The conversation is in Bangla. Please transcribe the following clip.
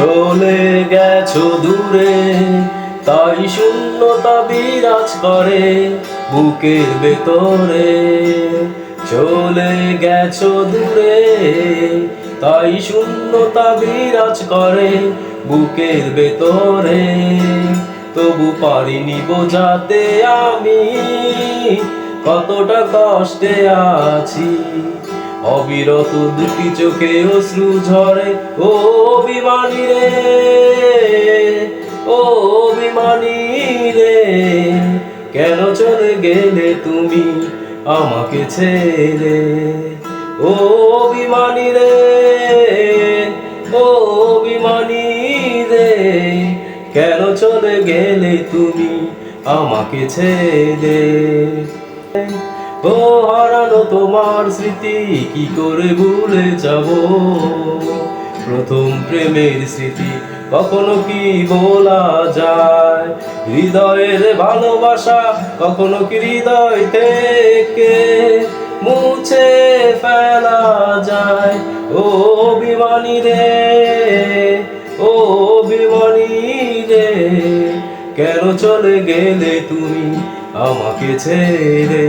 চলে গেছো দূরে, তাই শূন্যতা বিরাজ করে বুকের ভেতরে। চলে গেছো দূরে, তাই শূন্যতা বিরাজ করে বুকের ভেতরে। তবু পারিনি বোঝাতে আমি কতটা কষ্টে আছি। অবিরত দুটি চোখে অশ্রু ঝরে, ও বিমানী রে, ও বিমানী রে, কেন চলে গেলে তুমি আমাকে ছেড়ে? ও বিমানী রে, ও বিমানী রে, কেন চলে গেলে তুমি আমাকে ছেড়ে? ও হারানো তোমার স্মৃতি, কি করে ভুলে যাব? প্রথম প্রেমের স্মৃতি কখনো কি বলা যায়? হৃদয়ের ভালোবাসা কখনো কি হৃদয় থেকে মুছে ফেলা যায়? ও বিমানী রে, ও বিমানী রে, কেন চলে গেলে তুমি আমাকে ছেড়ে?